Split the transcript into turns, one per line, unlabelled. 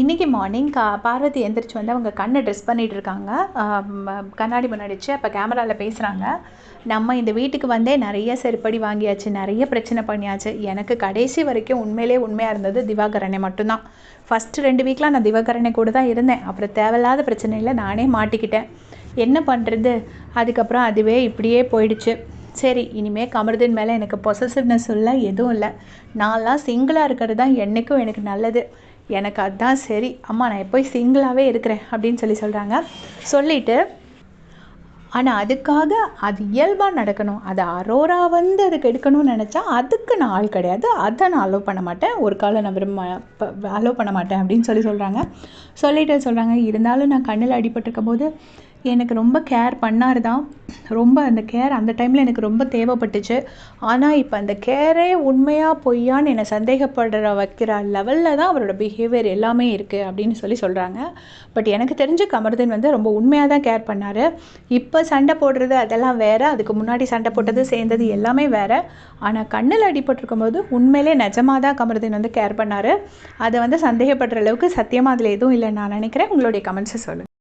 இன்றைக்கி மார்னிங் கா பார்வதி எந்திரிச்சு வந்து அவங்க கண்ணை ட்ரெஸ் பண்ணிகிட்டு இருக்காங்க. கண்ணாடி முன்னாடிச்சு அப்போ கேமராவில் பேசுகிறாங்க நம்ம இந்த வீட்டுக்கு வந்தே நிறைய செருப்படி வாங்கியாச்சு நிறைய பிரச்சனை பண்ணியாச்சு. எனக்கு கடைசி வரைக்கும் உண்மையிலே உண்மையாக இருந்தது திவாகரனை மட்டும்தான். ஃபஸ்ட்டு ரெண்டு வீக்லாம் நான் திவாகரனை கூட தான் இருந்தேன். அப்புறம் தேவையில்லாத பிரச்சனையில் நானே மாட்டிக்கிட்டேன். என்ன பண்ணுறது அதுக்கப்புறம் அதுவே இப்படியே போயிடுச்சு. சரி இனிமேல் கமருதின் மேலே எனக்கு பொசசிவ்னஸ் இல்லை எதுவும் இல்லை. நான்லாம் சிங்கிளாக இருக்கிறது தான் என்றைக்கும் எனக்கு நல்லது. எனக்கு அதுதான் சரி. அம்மா நான் எப்போய் சிங்கிளாகவே இருக்கிறேன் அப்படின்னு சொல்லி சொல்கிறாங்க சொல்லிவிட்டு ஆனால் அதுக்காக அது இயல்பாக நடக்கணும். அது அரோரா வந்து அதுக்கு எடுக்கணும்னு நினச்சா அதுக்கு நான் ஆள் கிடையாது. அதை நான் அலோவ் பண்ண மாட்டேன். ஒரு காலம் நான் விரும்ப அலோவ் பண்ண மாட்டேன் அப்படின்னு சொல்லி சொல்கிறாங்க சொல்லிட்டு சொல்கிறாங்க இருந்தாலும் நான் கண்ணில் அடிபட்டிருக்கும் போது எனக்கு ரொம்ப கேர் பண்ணார் தான் ரொம்ப அந்த கேர் அந்த டைமில் எனக்கு ரொம்ப தேவைப்பட்டுச்சு. ஆனால் இப்போ அந்த கேரே உண்மையாக பொய்யான்னு என்னை சந்தேகப்படுற வைக்கிற லெவலில் தான் அவரோட பிஹேவியர் எல்லாமே இருக்குது அப்படின்னு சொல்லி சொல்கிறாங்க பட் எனக்கு தெரிஞ்சு கமர்தன் வந்து ரொம்ப உண்மையாக தான் கேர் பண்ணார். இப்போ சண்டை போடுறது அதெல்லாம் வேறு அதுக்கு முன்னாடி சண்டை போட்டது சேர்ந்தது எல்லாமே வேறு. ஆனால் கண்ணில் அடிபட்டிருக்கும் போது உண்மையிலே நிஜமாக தான் கமர்தீன் வந்து கேர் பண்ணார். அதை வந்து சந்தேகப்படுற அளவுக்கு சத்தியமாக அதில் எதுவும் இல்லைன்னு நான் நினைக்கிறேன். உங்களுடைய கமெண்ட்ஸை சொல்லுங்கள்